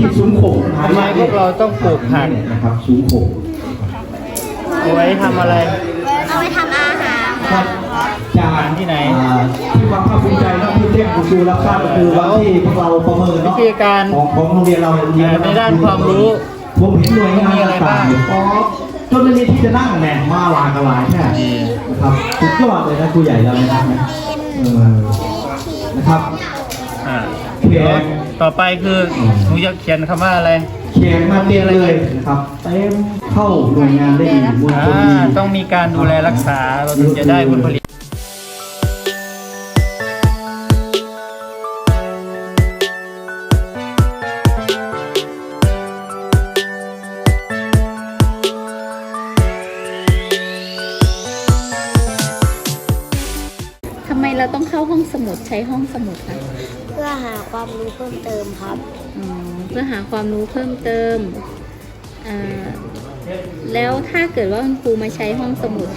ที่ซุ้มโขงทำไมพวกเราต้องปลูกผักนะครับซุ้มโขงเอาไว้ทำอะไร เอาไปทำอาหารครับจากที่ไหนอ่าที่ความภาคภูมิใจและที่เทียบกูชูรับทราบก็คือวันที่พวกเราประเมินวิเนาะธีการของของโรงเรียนเราจริงๆในด้านความรู้ผมเห็นหน่วยงานมีอะไรบ้างต่ๆอ๋อจนไม่มีที่จะนั่งแหน่มาหลายกันหลายแค่นะครับสุดยอดเลยนะครูใหญ่เรานะครับเออนะครับอ่า เขียนต่อไปคือหนูจะเขียนคำว่าอะไร เขียนมาเรียนเลยนะครับเต็มเข้าหน่วยงานได้ดีมวลอ่าชนดีต้องมีการดูแลรักษาเราถึงจะได้ผลผลิตทำไมเราต้องเข้าห้องสมุดใช้ห้องสมุดคะเพื่อ หาความรู้เพิ่มเติมครับ อ๋อเพื่อหาความรู้เพิ่มเติมอ่าแล้วถ้าเกิดว่าคุณครูมาใช้ห้องสมุด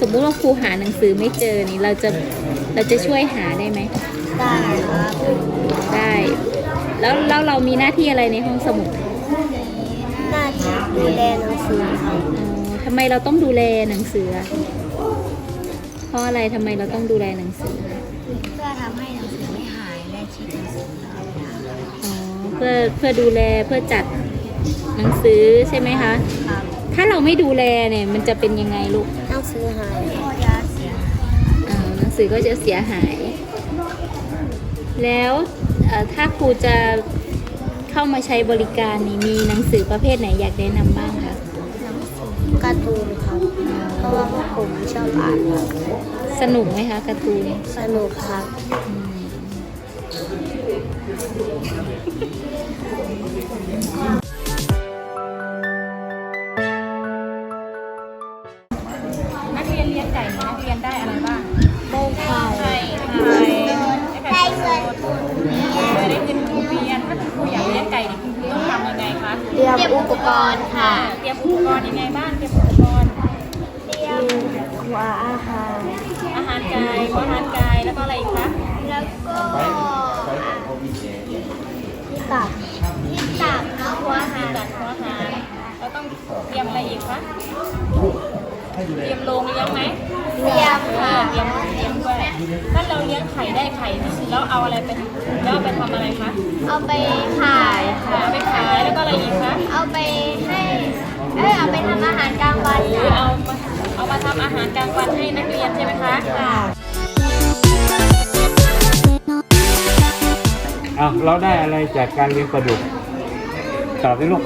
สมมุติว่าครูหาหนังสือไม่เจอนี่เราจะเราจะช่วยหาได้ไหมได้ครับได้ แล้วแล้วเรามีหน้าที่อะไรในห้องสมุดหน้าที่ดูแลหนังสือครับอ๋อทำไมเราต้องดูแลหนังสืออะเพราะอะไรทำไมเราต้องดูแลหนังสือ พื่อเพื่อดูแลเพื่อจัดหนังสือใช่ไหมคะครับถ้าเราไม่ดูแลเนี่ยมันจะเป็นยังไงลูกหนังสือหายก็จะเสียหายอ่าหนังสือก็จะเสียหาย แล้วเอ่อถ้าครูจะเข้ามาใช้บริการนี่มีหนังสือประเภทไหนอยากแนะนำบ้างคะหนังสือการ์ตูนครับเพราะว่าพวกผมชอบอ่านครับสนุกไหมคะการ์ตูนสนุกครับ เตรียมอุปกรณ์ค่ะ เตรียมอุปกรณ์ยังไงบ้างเตรียมอุปกรณ์เตรียมหัวอาหารอาหารกายอาหารกายแล้วก็อะไรอีกคะแล้วก็ที่ตักที่ตักหัวอาหารจัดหัวอาหารเราต้องเตรียมอะไรอีกคะ เตรียมโรงเลี้ยงไหม เตรียมเอค่ะอเตรียมเตรียมด้วยถ้าเราเลี้ยงไข่ได้ไข่แล้วเอาอะไรไปแล้วเอาไปทำอะไรคะ เอาไปขายค่ะเอาไปขายแล้วก็อะไรอีกคะ เอาไปให้เอ้ยเอาไปทำอาหารกลางวันหรือค่ะเอามาเอามาทำอาหารกลางวันให้นักเรียนใช่ไหมคะค่ะอ้าวเราได้อะไรจากการเลี้ยงปลาดุกตอบได้ลูก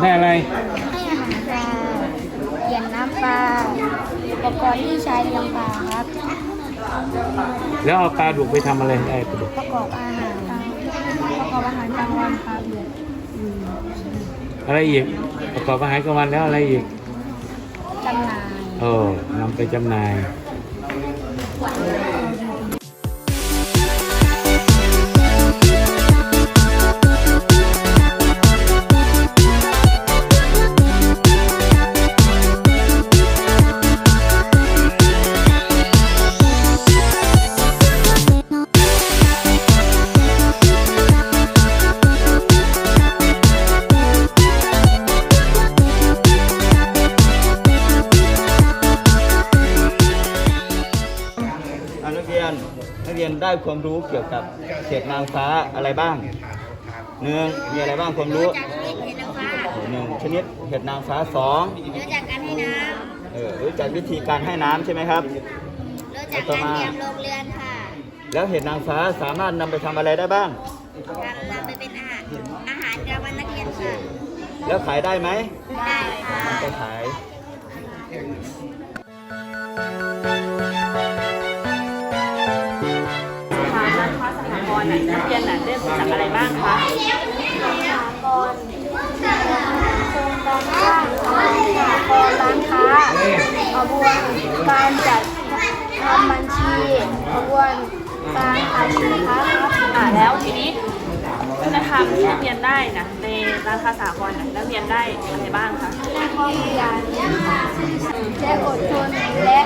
ได้อะไรให้อาหารปลาเลี้ยงน้ำปลาอุ ปกรณ์ที่ใช้เลี้ยงปลาครับแล้วเอาปลาดุกไปทำอะไรได้ปลาดุกประกอบอาหารประกอบอาหารกลางวันครับอะไรอีกประกอบอาหารกลางวันแล้วอะไรอีกจำหน่ายเออนำไปจำหน่าย กี่ยวกับเศษนางฟ้าอะไรบ้างหนึ่งมีอะไรบ้างความรู้จากชนิดเห็ดนางฟ้าหนึ่งชนิดเห็ดนางฟ้าสองรู้จักการให้น้เออรู้จักวิธีการให้น้ำใช่ไหมครับำรู้จักการเตรียมโรงเรือนค่ะ แล้วเห็ดนางฟ้าสามารถนำไปทำอะไรได้บ้างนำนำไปเป็นอาหารอาหารกลางวันนักเรียนค่ะแล้วขายได้ไหมได้ค่ะนำไปขาย ค้าสถาบันน่ะนักเรียนน่ะได้รู้จักอะไรบ้างคะกรโครงการสร้างสหกรณ์ร้านค้ากระบวนการจัดทำบัญชีกระบวนการขายสินค้าครับอ่าแล้วทีนี้คุณธรรมที่นักเรียนได้นะในร้านค้าสากลน่ะนักเรียนได้อะไรบ้างคะมีความขยันและอดทนและ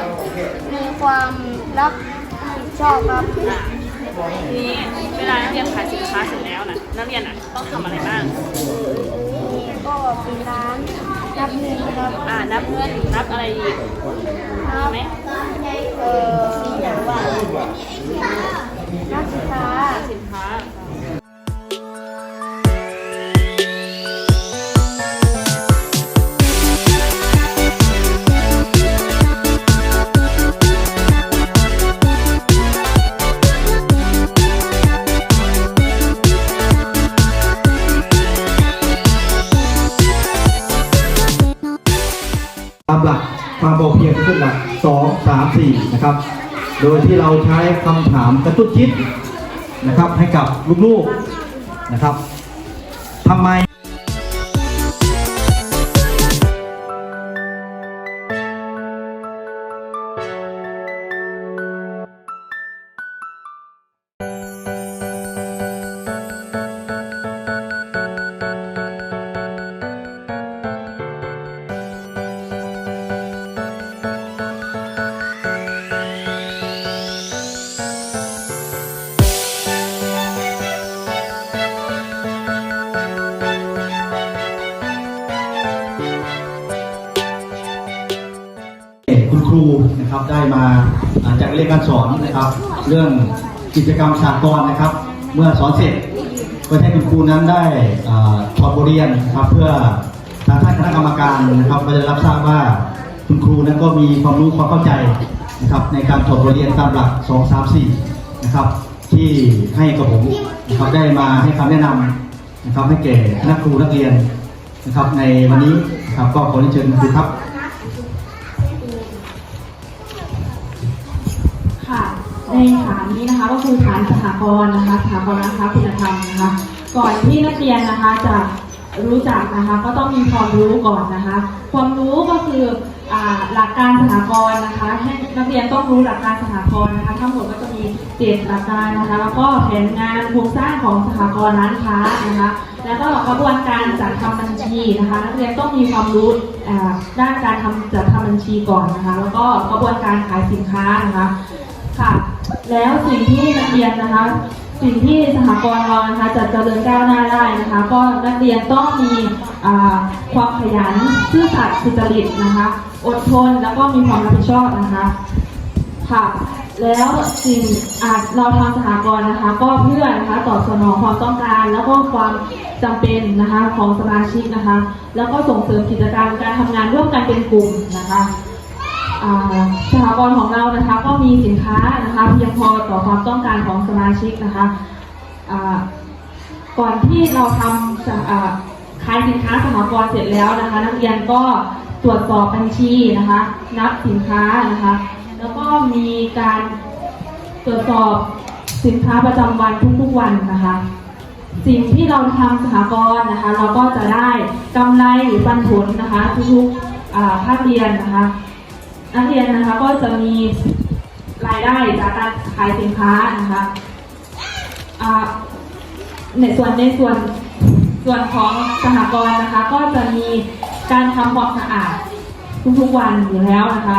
มีความรับผิดชอบครับ ทีนี้เวลานักเรียนขายสินค้าเสร็จแล้วนะนักเรียนอะต้องทำอะไรบ้าง ก็เป็นร้านนับเงินครับอ่านับเงินนับอะไรอีกนับไหม คำถามกระตุ้นคิดนะครับให้กับลูกๆนะครับทำไม นะครับได้มาจากเรียนการสอนนะครับ เรื่องกิจกรรมสากลนะครับ เมื่อสอนเสร็จก็ให้คุณครูนั้นได้ถอดบทเรียนนะครับเพื่อทางท่านคณะกรรมการนะครับก็จะรับทราบว่าคุณครูนั้นก็มีความรู้ความเข้าใจนะครับในการถอดบทเรียนตามหลัก 2 3 4 นะครับ ที่ให้กับผมนะครับได้มาให้คำแนะนำนะครับให้แก่คณะครูนักเรียนนะครับในวันนี้นะครับก็ขอเรียนเชิญคุณครูครับ ในฐานนี้นะคะ ก็คือฐานสถาบันนะคะสถาบันนะคะคุณธรรมนะคะ ก่อนที่นักเรียนนะคะจะรู้จักนะคะ ก็ต้องมีความรู้ก่อนนะคะ ความรู้ก็คือหลักการสถาบันนะคะให้นักเรียนต้องรู้หลักการสถาบันนะคะ ทั้งหมดก็จะมีเจ็ดหลักการนะคะ แล้วก็แผนงานโครงสร้างของสถาบันร้านค้านะคะ แล้วก็กระบวนการจัดทำบัญชีนะคะ นักเรียนต้องมีความรู้ด้านการทำจัดทำบัญชีก่อนนะคะ แล้วก็กระบวนการขายสินค้านะคะค่ะ แล้วสิ่งที่นักเรียนนะคะ สิ่งที่สหกรณ์เรานะคะจะเจริญก้าวหน้าได้นะคะ ก็นักเรียนต้องมีความขยันซื่อสัตย์สุจริตนะคะ อดทนแล้วก็มีความรับผิดชอบนะคะค่ะแล้วสิ่งอาจเราทางสหกรณ์นะคะ ก็เพื่อนะคะตอบสนองความต้องการ แล้วก็ความจำเป็นนะคะของสมาชิกนะคะ แล้วก็ส่งเสริมกิจกรรมการทำงานร่วมกันเป็นกลุ่มนะคะ สถาบันของเรานะคะก็มีสินค้านะคะเพียงพอต่อความต้องการของสมาชิกนะคะอ่าก่อนที่เราทำอ่าขายสินค้าสหกรณ์เสร็จแล้วนะคะ นักเรียนก็ตรวจสอบบัญชีนะคะ นับสินค้านะคะ แล้วก็มีการตรวจสอบสินค้าประจำวันทุกๆวันนะคะ สิ่งที่เราทำสหกรณ์นะคะ เราก็จะได้กำไรหรือปันผลนะคะ ทุกๆอาภาคเรียนนะคะ นักเรียนนะคะก็จะมีรายได้จากการขายสินค้านะคะในส่วนในส่วนส่วนของสหกรณ์นะคะ ก็จะมีการทำความสะอาดทุกๆวันอยู่แล้วนะคะ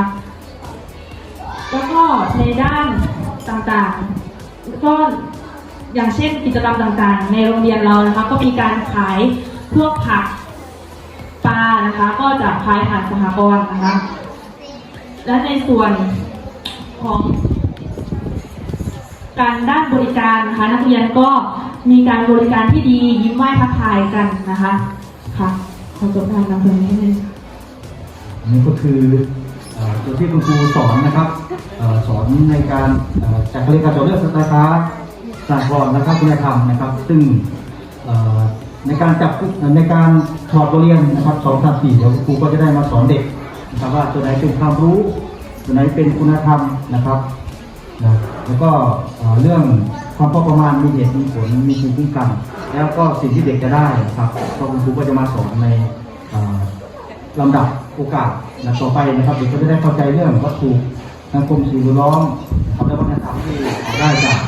แล้วก็ในด้านต่างๆ ก็อย่างเช่นกิจกรรมต่างๆ ในโรงเรียนเรานะคะ ก็มีการขายพวกผักปลานะคะ ก็จะขายผ่านสหกรณ์นะคะ และในส่วนของการด้านบริการนะคะนักเรียนก็มีการบริการที่ดียิ้มไหว้ทักทายกันนะคะค่ะขอจบการนำเสนอนี้เลยนนี้ก็คือตัวที่คุณครูสอนนะครับสอนในการจากเรียนการจดเลือกสตาร์ทสากลนะครับคุณธรรมนะครับ ซึ่งในการจับในการถอดบทเรียนนะครับสองสามสี่เดี๋ยวครูก็จะได้มาสอนเด็ก นะครับว่าตัวไหนเป็นความรู้ ตัวไหนเป็นคุณธรรมนะครับนะแล้วก็เรื่องความพอประมาณมีเหตุมีผลมีภูมิคุ้มกัน แล้วก็สิ่งที่เด็กจะได้นะครับก็คุณครูก็จะมาสอนในลำดับโอกาสนะต่อไปนะครับเด็กก็จะได้เข้าใจเรื่องวัตถุสังคมสิ่งแวดล้อมนะครับและวัฒนธรรมที่ได้จาก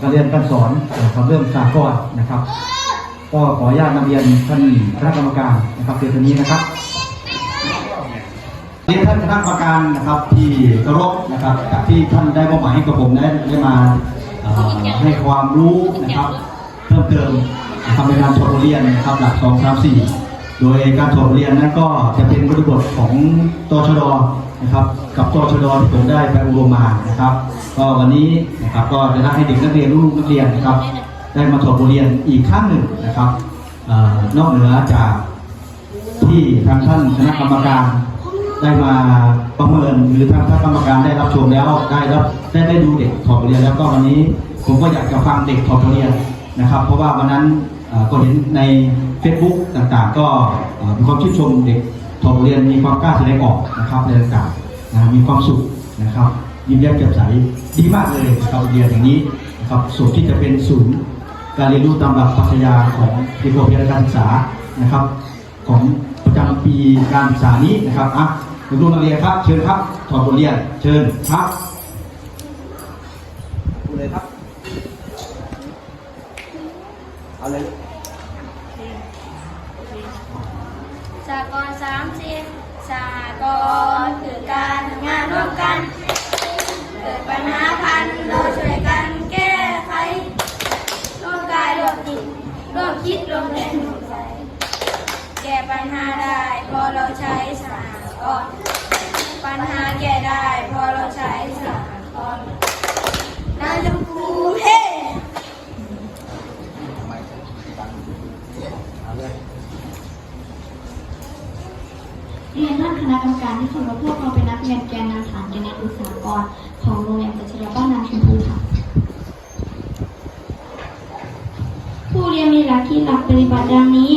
การเรียนการสอนนะครับเรื่องสากลนะครับ ก็ขออนุญาตนำเรียนท่านคณะกรรมการนะครับเพียงเท่านี้นะครับ นท่านคณะกรรมการนะครับที่เคารพนะครับจากที่ท่านได้มอบหมายให้กับผมได้ได้มาเอ่อให้ความรู้นะครับ เพิ่มเติมนะครับในการถอดบทเรียนนะครับหลัก2 3 4โดยการถอดบทเรียนนั้นก็จะเป็นบริบทของตชดนะครับ กับตชดที่ผมได้ไปอบรมมานะครับ ก็วันนี้นะครับก็จะได้ให้เด็กนักเรียนลูกนักเรียนนะครับ ได้มาถอดบทเรียนอีกครั้งหนึ่งนะครับเอ่อนอกเหนือจากที่ทางท่านคณะกรรมการ ได้มาประเมินหรือทางท่านกรรมการได้รับชมแล้วได้รับได้ได้ดูเด็กถอดเรียนแล้วก็วันนี้ผมก็อยากจะฟังเด็กถอดเรียนนะครับ เพราะว่าวันนั้นก็เห็นใน Facebook ต่างๆ ก็มีความชื่นชมเด็กถอดเรียนมีความกล้าแสดงออกนะครับในต่างๆนะมีความสุขนะครับยิ้มแย้มแจ่มใสดีมากเลยนะครับเรียนอย่างนี้นะครับส่วนที่จะเป็นศูนย์การเรียนรู้ตามหลักปรัชญาของที่โรงเรียนการศึกษานะครับ ของประจำปีการศึกษานี้นะครับอะ คุณครูนักเรียนครับ เชิญครับถอดบทเรียน เชิญครับพูดเลยครับเอาเลยสากลสามสิบสากลคือการทำงานร่วมกัน เกิดปัญหาพันเราช่วยกันแก้ไขร่วมกายร่วมจิตร่วมคิดร่วมแรงร่วมใจแก้ปัญหาได้เพอเราใช้สากล ปัญหาแก้ได้เพอเราใช้สากลนายกครูเฮ้เรียนท่านคณะกรรมการที่เคารพพวกเราเป็นนักเรียนแกนนำฐานแกนนำอุตสาหกรของโรงเรียนปัจจุบันบ้านนาชมพูค่ะ ผู้เรียนมีหลักคิดหลักปฏิบัติดังนี้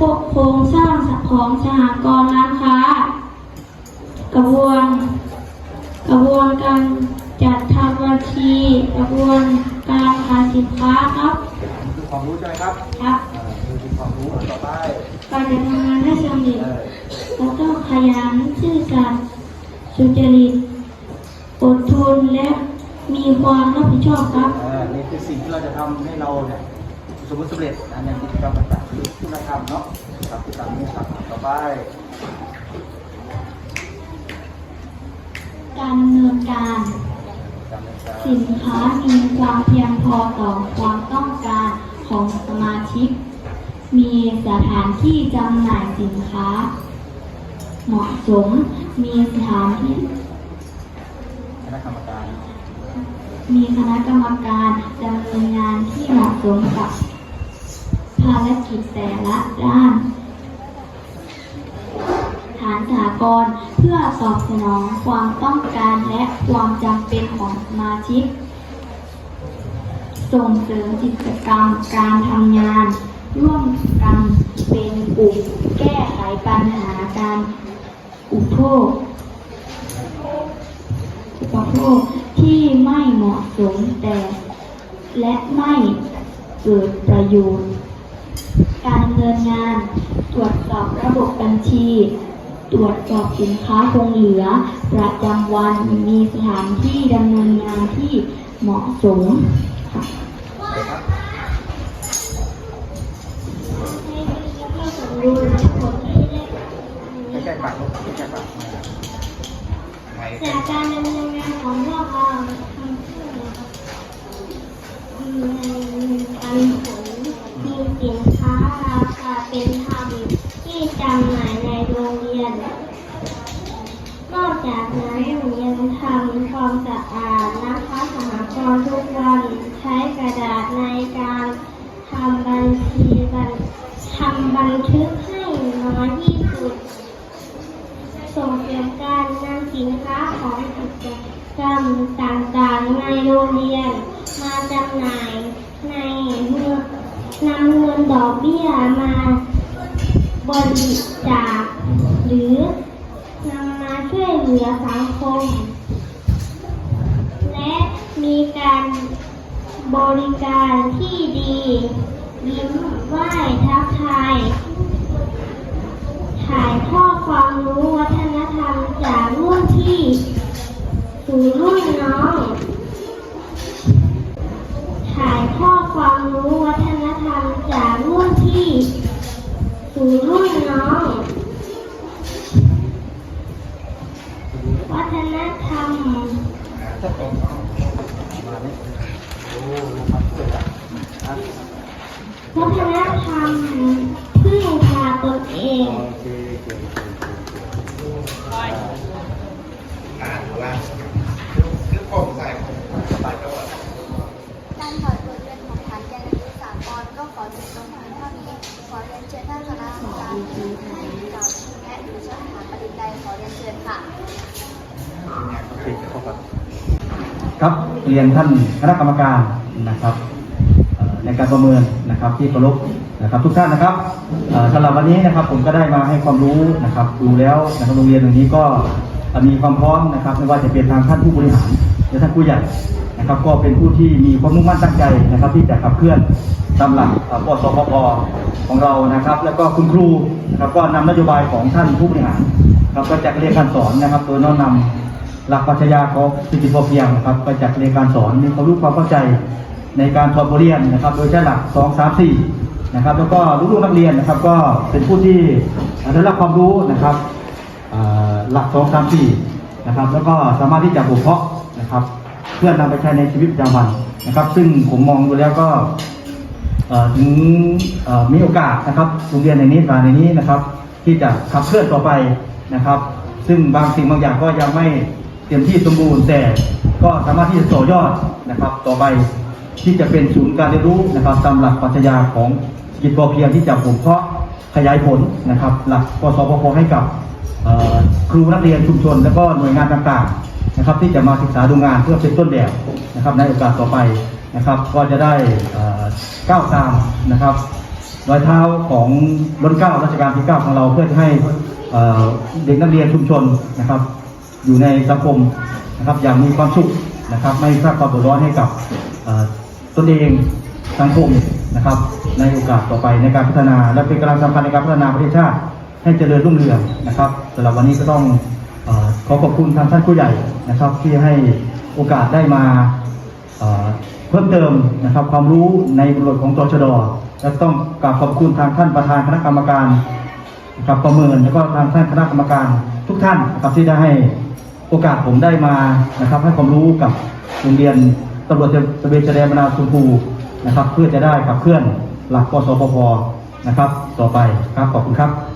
งานโครงสร้างของสหกรณ์ร้านค้า กระบวนกระบวนการจัดทำบัญชี กระบวนการขายสินค้าครับคือความรู้ใช่ไหมครับครับเอ่อคือความรู้ต่อไปการจะทำงานให้สำเร็จเราต้องขยันซื่อสัตย์สุจริตอดทนและมีความรับผิดชอบครับเอ่อนี่คือสิ่งที่เราจะทำให้เราเนี่ยสมมติสำเร็จนะในกิจกรรมต่างๆ คือคุณธรรมเนาะครับคุณธรรมนี่ครับต่อไป การดำเนินการการเรียนการ สินค้ามีความเพียงพอต่อความต้องการของสมาชิก มีสถานที่จำหน่ายสินค้า เหมาะสม มีสถานที่คณะกรรมการ มีคณะกรรมการดำเนินงานที่เหมาะสมกับ ภารกิจแต่ละด้าน ฐานสากลเพื่อตอบสนองความต้องการและความจำเป็นของสมาชิก ส่งเสริมกิจกรรมการทำงาน ร่วมกันเป็นกลุ่มแก้ไขปัญหาการอุปโภคอุปโภคที่ไม่เหมาะสมแต่ และไม่เกิดประโยชน์ การดำเนินงาน ตรวจสอบระบบบัญชี ตรวจสอบสินค้าคงเหลือ ประจำวันมีสถานที่ดำเนินงานที่เหมาะสมค่ะใกล้ๆปากลูกใกล้ๆปากจากการดำเนินงานของพวกเราการ ความสะอาดนะคะสหกรณ์ทุกวันใช้กระดาษในการทำบัญชีบันทำบันทึกให้น้อยที่สุด ส่งเสริมการนำสินค้าของกิจกรรมต่างๆในโรงเรียน มาจำหน่ายในเงินนำเงินดอกเบี้ยมาบริจาคหรือนำมาช่วยเหลือสัง ริการที่ดี ยิ้มไหว้ทักทาย ถ่ายทอดความรู้วัฒนธรรมจากรุ่นพี่สู่รุ่นน้อง ถ่ายทอดความรู้วัฒนธรรมจากรุ่นพี่สู่รุ่นน้อง วัฒนธรรม วัฒนธรรมพึ่งพาตนเองการถอดบทเรียนของฐานแกนนิสากรก็ขอจบลงเพียงเท่านี้ ขอเรียนเชิญท่านคณะกรรมการให้กล่าวชี้แนะหรือเชิญถามประเด็นใดขอเรียนเชิญค่ะ ครับเรียนท่านคณะกรรมการนะครับในการประเมินนะครับที่เคารพนะครับทุกท่านนะครับเอ่อสำหรับวันนี้นะครับผมก็ได้มาให้ความรู้นะครับดูแล้วนะครับโรงเรียนแห่งนี้ก็มีความพร้อมนะครับไม่ว่าจะเป็นทางท่านผู้บริหารหรือท่านผู้ใหญ่นะครับ ก็เป็นผู้ที่มีความมุ่งมั่นตั้งใจนะครับ ที่จะขับเคลื่อนตามหลักเอ่อปสพพของเรานะครับ แล้วก็คุณครูนะครับก็นำนโยบายของท่านผู้บริหารครับก็จะเรียนการสอนนะครับ โดยน้อมนำ หลักปรัชญาของสิทธิพอเพียงนะครับไปจากเรียนการสอนมีความรู้ความเข้าใจในการสอนบเรียนนะครับ โดยใช้หลัก 2 3 4 นะครับ แล้วก็ลูกๆนักเรียนนะครับ ก็เป็นผู้ที่ได้รับความรู้นะครับเอ่อหลัก 2 3 4 นะครับ แล้วก็สามารถที่จะบ่มเพาะนะครับ เพื่อนำไปใช้ในชีวิตประจำวันนะครับ ซึ่งผมมองดูแล้วก็ถึงมีโอกาสนะครับโรงเรียนในนี้การในนี้นะครับ ที่จะขับเคลื่อนต่อไปนะครับ ซึ่งบางสิ่งบางอย่างก็ยังไม่ เต็มที่สมบูรณ์แต่ก็สามารถที่จะต่อยอดนะครับ ต่อไปที่จะเป็นศูนย์การเรียนรู้นะครับตามหลักปรัชญาของกิจพอเพียงที่จะผมเพาะขยายผลนะครับ หลักกสพพให้กับครูนักเรียนชุมชน และก็หน่วยงานต่างๆนะครับ ที่จะมาศึกษาดูงานเพื่อเป็นต้นแบบนะครับ ในโอกาสต่อไปนะครับ ก็จะได้ก้าวตามนะครับรอยเท้าของรัชเก้ารัชกาลที่9ของเราเพื่อให้เด็กนักเรียนชุมชนนะครับ อยู่ในสังคมนะครับอย่างมีความสุขนะครับ ไม่สร้างความเดือดร้อนให้กับตนเองสังคมนะครับ ในโอกาสต่อไปในการพัฒนา และเป็นกำลังสำคัญในการพัฒนาประเทศชาติให้เจริญรุ่งเรืองนะครับสำหรับวันนี้ก็ต้องอขอขอบคุณทางท่านผู้ใหญ่นะครับ ที่ให้โอกาสได้มาเพิ่มเติมนะครับ ความรู้ในบทบทของตชดและต้องกราบขอบคุณทางท่านประธานคณะกรรมการนะครับประเมินแล้วก็ทางท่านคณะกรรมการทุกท่านนะครับที่ได้ให้ โอกาสผมได้มานะครับ ให้ความรู้กับโรงเรียนตำรวจตะเวนชายแดนมะนาวชมพูนะครับ เพื่อจะได้ขับเคลื่อนหลักกสพพนะครับ ต่อไปครับขอบคุณครับ